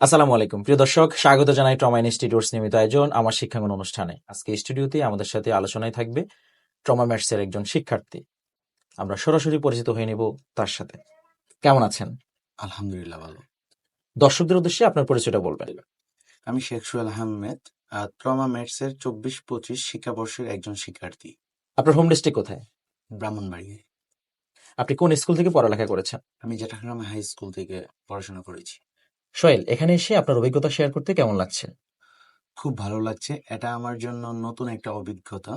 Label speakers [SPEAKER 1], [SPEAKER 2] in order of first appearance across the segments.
[SPEAKER 1] আসসালামু আলাইকুম। প্রিয় দর্শক স্বাগত জানাই ট্রমা ইনস্টিটিউটস নিয়মিত আয়োজন আমার শিক্ষাঙ্গন অনুষ্ঠানে। আজকে স্টুডিওতে আমাদের সাথে আলোচনায় থাকবে ট্রমা ম্যাটসের একজন শিক্ষার্থী। আমরা সরাসরি পরিচিত হয়ে নেব তার সাথে। কেমন আছেন?
[SPEAKER 2] আলহামদুলিল্লাহ ভালো।
[SPEAKER 1] দর্শকদের উদ্দেশ্যে আপনার পরিচয়টা বলবেন।
[SPEAKER 2] আমি শেখ সোহেল আহমেদ ট্রমা মেটস এর চব্বিশ পঁচিশ শিক্ষাবর্ষের একজন শিক্ষার্থী।
[SPEAKER 1] আপনার হোম ডিস্ট্রিক্ট কোথায়?
[SPEAKER 2] ব্রাহ্মণবাড়িয়ায়
[SPEAKER 1] আপনি কোন স্কুল থেকে পড়ালেখা করেছেন?
[SPEAKER 2] আমি জেঠাগ্রাম হাই স্কুল থেকে পড়াশোনা করেছি।
[SPEAKER 1] সোহেল এখানে এসে আপনার অভিজ্ঞতা শেয়ার করতে কেমন লাগছে?
[SPEAKER 2] খুব ভালো লাগছে। এটা আমার জন্য নতুন একটা অভিজ্ঞতা।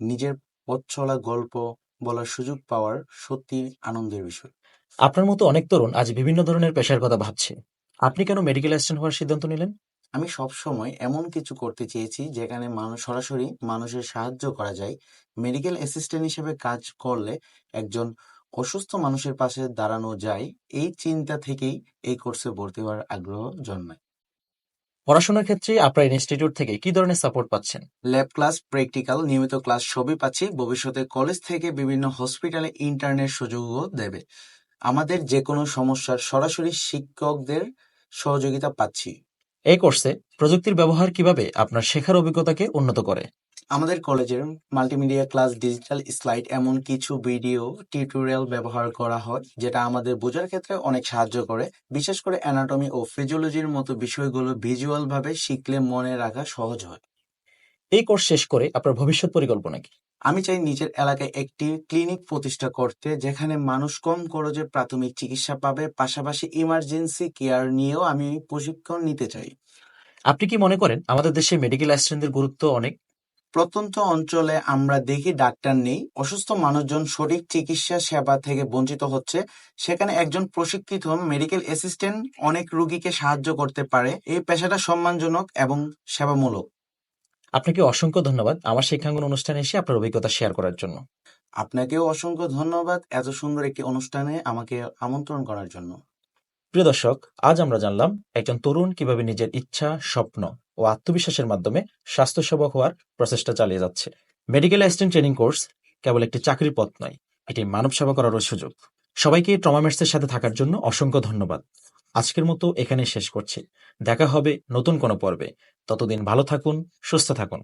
[SPEAKER 2] নিজের পথ চলা গল্প বলার সুযোগ পাওয়ার সত্যি আনন্দের বিষয়।
[SPEAKER 1] আপনার মতো অনেক তরুণ আজ বিভিন্ন ধরনের পেশার কথা ভাবছে। আপনি কেন মেডিকেল অ্যাসিস্ট্যান্ট হওয়ার সিদ্ধান্ত নিলেন?
[SPEAKER 2] আমি সব সময় এমন কিছু করতে চেয়েছি যেখানে মানুষ সরাসরি মানুষের সাহায্য করা যায়। মেডিকেল অ্যাসিস্ট্যান্ট হিসেবে কাজ করলে একজন অসুস্থ মানুষের পাশে দাঁড়ানো যায় এই চিন্তা থেকেই এই কোর্সে ভর্তি হওয়ার আগ্রহ জন্মায়।
[SPEAKER 1] পড়াশোনার ক্ষেত্রে আপনার ইনস্টিটিউট থেকে কি ধরনের সাপোর্ট পাচ্ছেন?
[SPEAKER 2] ল্যাব ক্লাস প্র্যাকটিক্যাল নিয়মিত ক্লাস সবই পাচ্ছি ভবিষ্যতে কলেজ থেকে বিভিন্ন হসপিটালে ইন্টার্নের সুযোগও দেবে। আমাদের যে কোনো সমস্যার সরাসরি শিক্ষকদের সহযোগিতা পাচ্ছি।
[SPEAKER 1] এই কোর্সে প্রযুক্তির ব্যবহার কীভাবে আপনার শেখার অভিজ্ঞতাকে উন্নত করে?
[SPEAKER 2] আমাদের কলেজের মাল্টিমিডিয়া ক্লাস ডিজিটাল স্লাইড এমন কিছু ভিডিও টিউটোরিয়াল ব্যবহার করা হয় যেটা আমাদের বোঝার ক্ষেত্রে অনেক সাহায্য করে। বিশেষ করে অ্যানাটমি ও ফিজিওলজির মতো বিষয়গুলো ভিজুয়াল ভাবে শিখলে মনে রাখা সহজ হয়।
[SPEAKER 1] এই কোর্স শেষ করে আপনার ভবিষ্যৎ পরিকল্পনা কি?
[SPEAKER 2] আমি চাই নিজের এলাকায় একটি ক্লিনিক প্রতিষ্ঠা করতে যেখানে মানুষ কম খরচে প্রাথমিক চিকিৎসা পাবে পাশাপাশি ইমার্জেন্সি কেয়ার নিয়েও আমি প্রশিক্ষণ নিতে চাই।
[SPEAKER 1] আপনি কি মনে করেন আমাদের দেশে মেডিকেল অ্যাসিস্ট্যান্টদের গুরুত্ব অনেক?
[SPEAKER 2] প্রত্যন্ত অঞ্চলে আমরা দেখি ডাক্তার নেই অসুস্থ মানুষজন সঠিক চিকিৎসা সেবা থেকে বঞ্চিত হচ্ছে। সেখানে একজন প্রশিক্ষিত মেডিকেল অ্যাসিস্ট্যান্ট অনেক রোগীকে সাহায্য করতে পারে। এই পেশাটা সম্মানজনক এবং সেবামূলক।
[SPEAKER 1] আপনাকে অসংখ্য ধন্যবাদ আমার শিক্ষাঙ্গন অনুষ্ঠানে এসে আপনার অভিজ্ঞতা শেয়ার করার জন্য।
[SPEAKER 2] আপনাকেও অসংখ্য ধন্যবাদ এত সুন্দর একটি অনুষ্ঠানে আমাকে আমন্ত্রণ করার জন্য।
[SPEAKER 1] প্রিয় দর্শক আজ আমরা জানলাম একজন তরুণ কীভাবে নিজের ইচ্ছা স্বপ্ন ও আত্মবিশ্বাসের মাধ্যমে স্বাস্থ্যসেবক হওয়ার প্রচেষ্টা চালিয়ে যাচ্ছে। মেডিকেল অ্যাসিস্ট্যান্ট ট্রেনিং কোর্স কেবল একটি চাকরির পথ নয়, এটি মানব সেবা করারও সুযোগ। সবাইকে ট্রমামেটসের সাথে থাকার জন্য অসংখ্য ধন্যবাদ। আজকের মতো এখানে শেষ করছি। দেখা হবে নতুন কোনো পর্বে। ততদিন ভালো থাকুন, সুস্থ থাকুন।